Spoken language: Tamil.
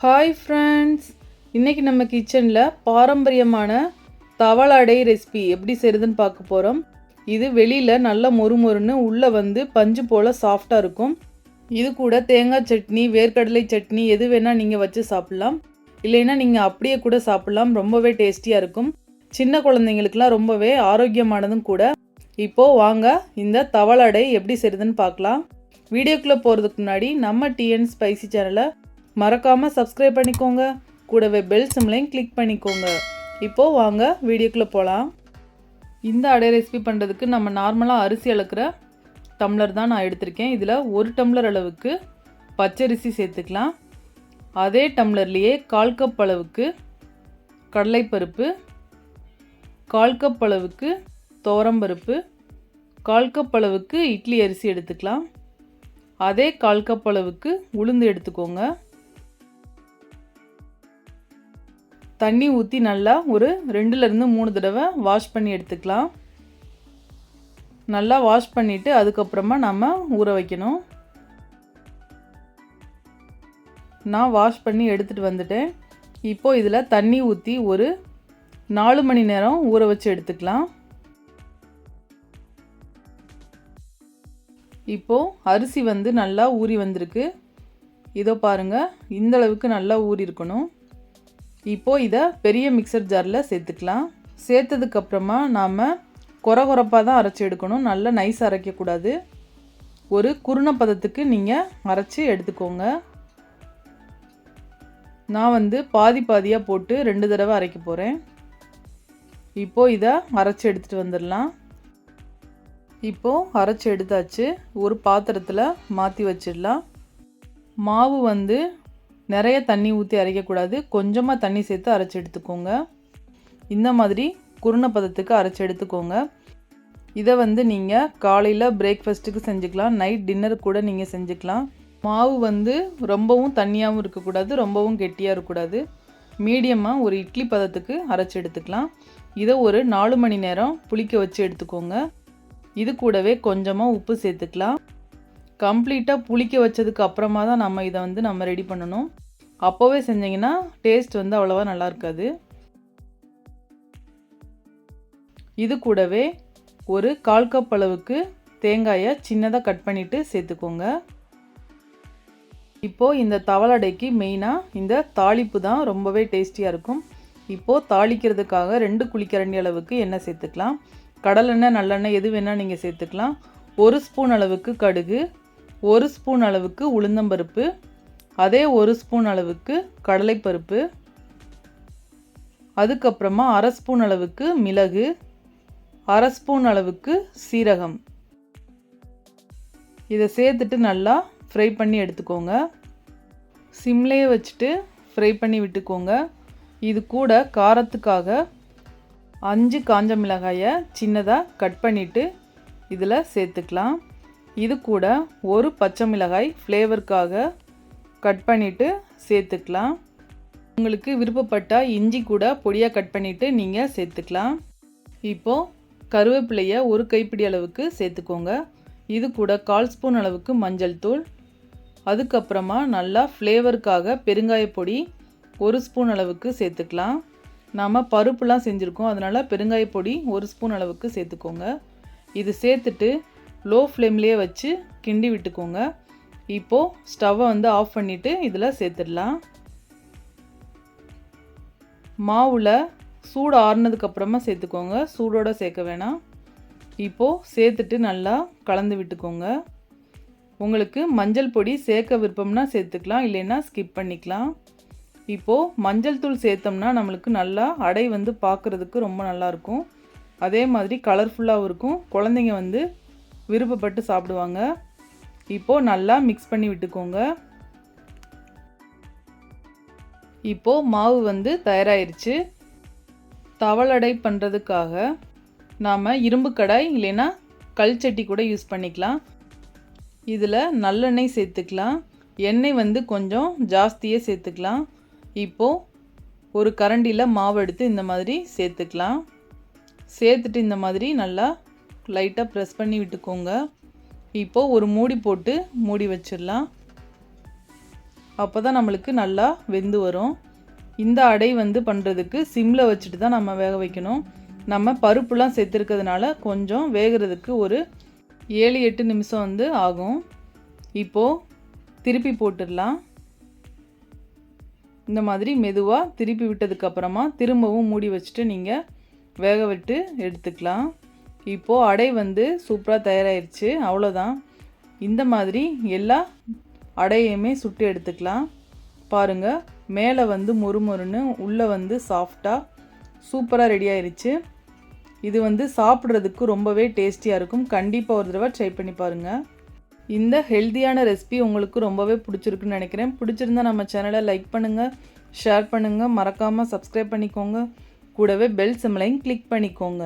ஹாய் ஃப்ரெண்ட்ஸ் இன்றைக்கி நம்ம கிச்சனில் பாரம்பரியமான தவளாடை ரெசிபி எப்படி செய்யுதுன்னு பார்க்க போகிறோம் இது வெளியில் நல்ல மொறு மொறுன்னு உள்ளே வந்து பஞ்சு போல் சாஃப்டாக இருக்கும். இது கூட தேங்காய் சட்னி வேர்க்கடலை சட்னி எது வேணால் நீங்கள் வச்சு சாப்பிட்லாம். இல்லைன்னா நீங்கள் அப்படியே கூட சாப்பிட்லாம். ரொம்பவே டேஸ்டியாக இருக்கும். சின்ன குழந்தைங்களுக்குலாம் ரொம்பவே ஆரோக்கியமானதும் கூட. இப்போது வாங்க இந்த தவளாடை எப்படி செய்யுதுன்னு பார்க்கலாம். வீடியோக்குள்ளே போகிறதுக்கு முன்னாடி நம்ம டிஎன் ஸ்பைசி சேனலை மறக்காமல் சப்ஸ்கிரைப் பண்ணிக்கோங்க. கூடவே பெல் சிம்லையும் கிளிக் பண்ணிக்கோங்க. இப்போது வாங்க வீடியோக்குள்ளே போகலாம் இந்த அடை ரெசிபி பண்ணுறதுக்கு நம்ம நார்மலாக அரிசி அளக்கிற டம்ளர் தான் நான் எடுத்திருக்கேன். இதில் ஒரு டம்ளர் அளவுக்கு பச்சரிசி சேர்த்துக்கலாம். அதே டம்ளர்லேயே கால் கப் அளவுக்கு கடலைப்பருப்பு கால் கப் அளவுக்கு துவரம்பருப்பு கால் கப் அளவுக்கு இட்லி அரிசி எடுத்துக்கலாம். அதே கால் கப் அளவுக்கு உளுந்து எடுத்துக்கோங்க. தண்ணி ஊற்றி நல்லா ஒரு ரெண்டுலேருந்து மூணு தடவை வாஷ் பண்ணி எடுத்துக்கலாம். நல்லா வாஷ் பண்ணிவிட்டு அதுக்கப்புறமா நம்ம ஊற வைக்கணும். நான் வாஷ் பண்ணி எடுத்துகிட்டு வந்துட்டேன். இப்போது இதில் தண்ணி ஊற்றி ஒரு நாலு மணி நேரம் ஊற வச்சு எடுத்துக்கலாம். இப்போது அரிசி வந்து நல்லா ஊறி வந்திருக்கு. இதோ பாருங்கள் இந்தளவுக்கு நல்லா ஊறி இருக்கணும். இப்போது இதை பெரிய மிக்சர் ஜாரில் சேர்த்துக்கலாம். சேர்த்ததுக்கப்புறமா நாம் குறை குறைப்பாக தான் அரைச்சி எடுக்கணும். நல்லா நைஸ் அரைக்கக்கூடாது ஒரு குருண பதத்துக்கு நீங்கள் அரைச்சி எடுத்துக்கோங்க. நான் வந்து பாதி பாதியாக போட்டு ரெண்டு தடவை அரைக்க போகிறேன் இப்போது இதை அரைச்சி எடுத்துகிட்டு வந்துடலாம். இப்போது அரைச்சி எடுத்தாச்சு. ஒரு பாத்திரத்தில் மாற்றி வச்சிடலாம். மாவு வந்து நிறைய தண்ணி ஊற்றி அரைக்கக்கூடாது. கொஞ்சமாக தண்ணி சேர்த்து அரைச்சி எடுத்துக்கோங்க. இந்த மாதிரி குருண பதத்துக்கு அரைச்சி எடுத்துக்கோங்க. இதை வந்து நீங்கள் காலையில் பிரேக்ஃபாஸ்ட்டுக்கு செஞ்சுக்கலாம். நைட் டின்னர் கூட நீங்கள் செஞ்சுக்கலாம். மாவு வந்து ரொம்பவும் தண்ணியாகவும் இருக்கக்கூடாது ரொம்பவும் கெட்டியாக இருக்கக்கூடாது. மீடியமாக ஒரு இட்லி பதத்துக்கு அரைச்சி எடுத்துக்கலாம். இதை ஒரு நாலு மணி நேரம் புளிக்க வச்சு எடுத்துக்கோங்க. இது கூடவே கொஞ்சமாக உப்பு சேர்த்துக்கலாம். கம்ப்ளீட்டாக புளிக்க வச்சதுக்கு அப்புறமா தான் நம்ம இதை வந்து நம்ம ரெடி பண்ணணும். அப்போவே செஞ்சிங்கன்னா டேஸ்ட் வந்து அவ்வளோவா நல்லா இருக்காது. இது கூடவே ஒரு கால் கப் அளவுக்கு தேங்காயை சின்னதாக கட் பண்ணிவிட்டு சேர்த்துக்கோங்க. இப்போது இந்த தவளடைக்கு மெயினாக இந்த தாளிப்பு தான் ரொம்பவே டேஸ்டியாக இருக்கும். இப்போது தாளிக்கிறதுக்காக ரெண்டு குளிக்கரண்டி அளவுக்கு எண்ணெய் சேர்த்துக்கலாம். கடலெண்ணெய் நல்லெண்ணெய் எது வேணால் நீங்கள் சேர்த்துக்கலாம். ஒரு ஸ்பூன் அளவுக்கு கடுகு ஒரு ஸ்பூன் அளவுக்கு உளுந்தம்பருப்பு அதே ஒரு ஸ்பூன் அளவுக்கு கடலைப்பருப்பு அதுக்கப்புறமா அரை ஸ்பூன் அளவுக்கு மிளகு அரை ஸ்பூன் அளவுக்கு சீரகம். இதை சேர்த்துட்டு நல்லா ஃப்ரை பண்ணி எடுத்துக்கோங்க. சிம்லேயே வச்சுட்டு ஃப்ரை பண்ணி விட்டுக்கோங்க. இது கூட காரத்துக்காக அஞ்சு காஞ்ச மிளகாயை சின்னதாக கட் பண்ணிவிட்டு இதில் சேர்த்துக்கலாம். இது கூட ஒரு பச்சை மிளகாய் ஃப்ளேவருக்காக கட் பண்ணிவிட்டு சேர்த்துக்கலாம். உங்களுக்கு விருப்பப்பட்டால் இஞ்சி கூட பொடியாக கட் பண்ணிவிட்டு நீங்கள் சேர்த்துக்கலாம். இப்போது கருவேப்பிலையை ஒரு கைப்பிடி அளவுக்கு சேர்த்துக்கோங்க. இது கூட கால் ஸ்பூன் அளவுக்கு மஞ்சள் தூள். அதுக்கப்புறமா நல்லா ஃப்ளேவருக்காக பெருங்காய பொடி ஒரு ஸ்பூன் அளவுக்கு சேர்த்துக்கலாம். நாம் பருப்புலாம் செஞ்சுருக்கோம். அதனால் பெருங்காய பொடி ஒரு ஸ்பூன் அளவுக்கு சேர்த்துக்கோங்க. இது சேர்த்துட்டு லோ ஃப்ளேம்லேயே வச்சு கிண்டி விட்டுக்கோங்க. இப்போது ஸ்டவ்வை வந்து ஆஃப் பண்ணிவிட்டு இதில் சேர்த்துடலாம். மாவில் சூடு ஆறுனதுக்கப்புறமா சேர்த்துக்கோங்க. சூடோடு சேர்க்க வேணாம். இப்போது சேர்த்துட்டு நல்லா கலந்து விட்டுக்கோங்க. உங்களுக்கு மஞ்சள் பொடி சேர்க்க விருப்பம்னா சேர்த்துக்கலாம் இல்லைன்னா ஸ்கிப் பண்ணிக்கலாம். இப்போது மஞ்சள் தூள் சேர்த்தோம்னா நம்மளுக்கு நல்லா அடை வந்து பார்க்குறதுக்கு ரொம்ப நல்லாயிருக்கும் அதே மாதிரி கலர்ஃபுல்லாகவும் இருக்கும். குழந்தைங்க வந்து விருப்பப்பட்டு சாப்பிடுவாங்க. இப்போது நல்லா மிக்ஸ் பண்ணி விட்டுக்கோங்க. இப்போது மாவு வந்து தயாராகிருச்சு தவளடை பண்ணுறதுக்காக நாம் இரும்பு கடாய் இல்லைன்னா கல் சட்டி கூட யூஸ் பண்ணிக்கலாம். இதில் நல்லெண்ணெய் சேர்த்துக்கலாம். எண்ணெய் வந்து கொஞ்சம் ஜாஸ்தியே சேர்த்துக்கலாம். இப்போது ஒரு கரண்டியில் மாவு எடுத்து இந்த மாதிரி சேர்த்துக்கலாம். சேர்த்துட்டு இந்த மாதிரி நல்லா லைட்டாக ப்ரெஸ் பண்ணி விட்டுக்கோங்க. இப்போது ஒரு மூடி போட்டு மூடி வச்சிடலாம். அப்போ தான் நம்மளுக்கு நல்லா வெந்து வரும். இந்த அடை வந்து பண்ணுறதுக்கு சிம்மில் வச்சுட்டு தான் நம்ம வேக வைக்கணும். நம்ம பருப்புலாம் சேர்த்துருக்கிறதுனால கொஞ்சம் வேகிறதுக்கு ஒரு ஏழு எட்டு நிமிஷம் வந்து ஆகும். இப்போது திருப்பி போட்டுடலாம். இந்த மாதிரி மெதுவாக திருப்பி விட்டதுக்கப்புறமா திரும்பவும் மூடி வச்சுட்டு நீங்கள் வேக விட்டு எடுத்துக்கலாம். இப்போது அடை வந்து சூப்பராக தயாராகிருச்சு அவ்வளோதான் இந்த மாதிரி எல்லா அடையுமே சுட்டு எடுத்துக்கலாம். பாருங்கள் மேலே வந்து முறுமுறுன்னு உள்ளே வந்து சாஃப்டாக சூப்பராக ரெடி ஆயிடுச்சு இது வந்து சாப்பிட்றதுக்கு ரொம்பவே டேஸ்டியாக இருக்கும். கண்டிப்பாக ஒரு தடவை ட்ரை பண்ணி பாருங்கள் இந்த ஹெல்த்தியான ரெசிபி உங்களுக்கு ரொம்பவே பிடிச்சிருக்குன்னு நினைக்கிறேன். பிடிச்சிருந்தா நம்ம சேனலை லைக் பண்ணுங்கள் ஷேர் பண்ணுங்கள் மறக்காமல் சப்ஸ்கிரைப் பண்ணிக்கோங்க. கூடவே பெல் சிம்லையும் கிளிக் பண்ணிக்கோங்க.